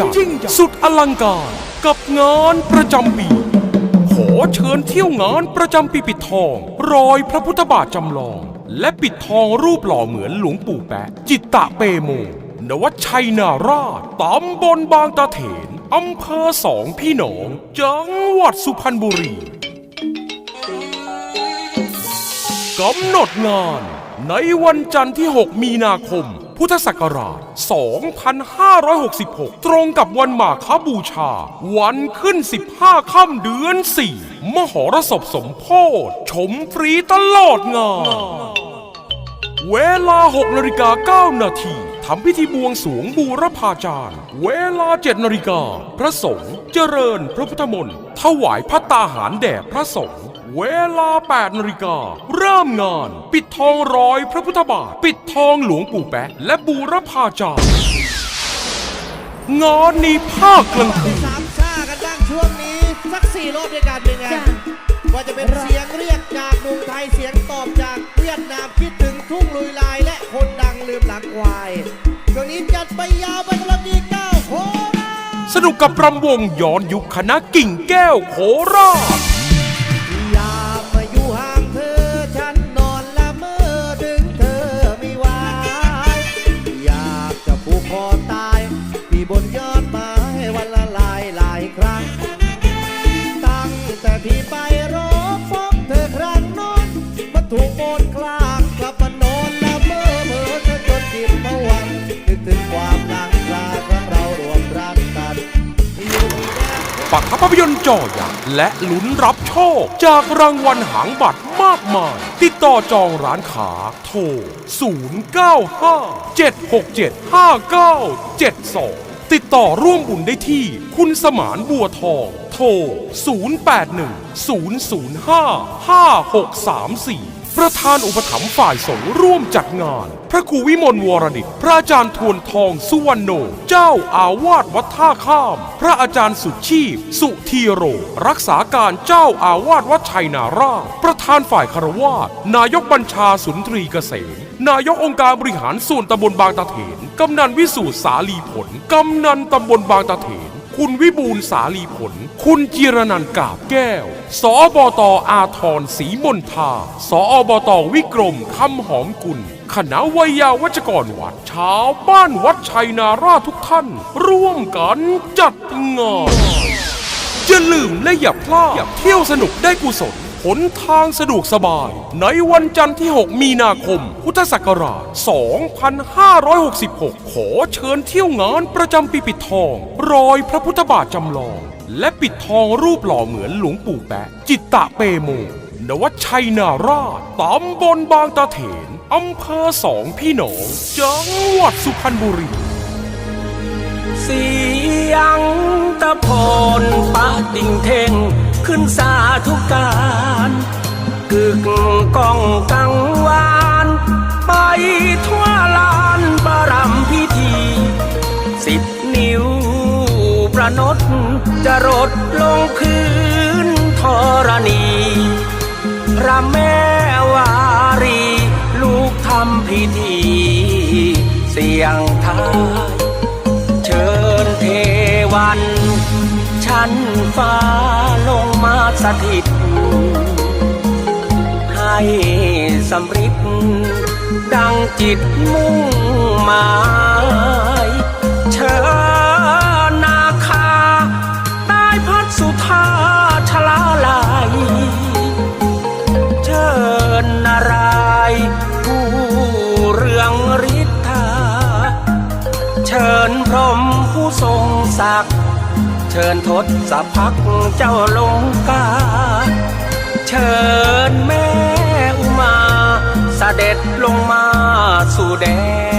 ญ่สุดอลังการ กับงานประจำปี ขอเชิญเที่ยวงานประจำปีปิดทอง รอยพระพุทธบาทจำลอง และปิดทองรูปหล่อเหมือนหลวงปู่แปะ จิตตะเปโม นวัดชัยนาราชตำบลบางตาเถนอำเภอสองพี่น้อง จังหวัดสุพรรณบุรีกำหนดงาน ในวันจันทร์ที่ 6 มีนาคม พุทธศักราช 2566 ตรงกับวันมาคบูชา วันขึ้น 15 ค่ำเดือน 4 มหรสพสมโพธชมฟรีตลอดงาน เวลา 6นาฬิกา9นาทีำพิธีบวงสรวงบูรพาจารย์ เวลา7นาฬิกา พระสงฆ์เจริญพระพุทธมนต์ถวายพระตาหารแด่พระสงฆ์เวลา 8นาฬิกา เริ่มงาน ปิดทองร้อยพระพุทธบาท ปิดทองหลวงปู่แปะ และบูรพาจารย์ งานนี้ภาคกลางคืนสามชากันบ้างช่วงนี้ สักสี่รอบด้วยกันเป็นไงจ้ะว่าจะเป็นเสียงเรียกจากหนุ่มไทยเสียงตอบจากเวียดนาม สนุกกับรำวงย้อนยุคคณะกิ่งแก้วโคราช ปักภาพยนตร์จอยักษ์และลุ้นรับโชค จากรางวัลหางบัตรมากมาย ติดต่อจองร้านค้าโทร 095-767-5972 ติดต่อร่วมบุญได้ที่คุณสมานบัวทอง โทร 081-005-5634 ประธานอุปถัมภ์ฝ่ายสงฆ์ร่วมจัดงาน พระครูวิมลวรดิตพระอาจารย์ทวนทองสุวรรณโน เจ้าอาวาสวัดท่าข้าม พระอาจารย์สุชีพ สุธีโร รักษาการเจ้าอาวาสวัดชัยนาราชประธานฝ่ายคารวาสนายกบัญชาสุนทรีเกษมนายกองค์การบริหารส่วนตำบลบางตะเถนกำนันวิสูตรสาลีผลกำนันตำบลบางตะเถน คุณวิบูลย์สาลีผล คุณจิรนันกาบแก้ว สอบตอาทรศรีมนทา สอบตวิกรมคำหอมกุลคณะวัยาวัจกรวัดชาวบ้านวัดชัยนาราทุกท่าน ร่วมกันจัดงานอย่าลืมและอย่าพลาดเที่ยวสนุกได้กุศล หนทางสะดวกสบาย ในวันจันทร์ที่ 6 มีนาคม พุทธศักราช 2566 ขอเชิญเที่ยวงานประจำปีปิดทอง รอยพระพุทธบาทจำลอง และปิดทองรูปหล่อเหมือนหลวงปู่แปะ จิตตะเปโม นวัชัยนาราชตำบลบางตาเถนอำเภอสองพี่น้องจังหวัดสุพรรณบุรีเสียงตะพนปะติ่งเทงขึ้นสาธุการ กึกก้องกังวาน ไปทั่วลานประรำพิธี สิบนิ้วประนดจะรดลงพื้นธรณี พระแม่วารี ลูกทำพิธี เสียงทายเชิญเทวัน ชั้นฟ้าลงมาสถิต สำริดดังจิตมุ่งหมายเชิญนาคาใต้พัดสุธาชลาลายเชิญนารายผู้เรืองฤทธาเชิญพรมผู้ทรงศักดิ์เชิญทศพักเจ้าลงกาเชิญแม่ เด็จลงมาสู่แดน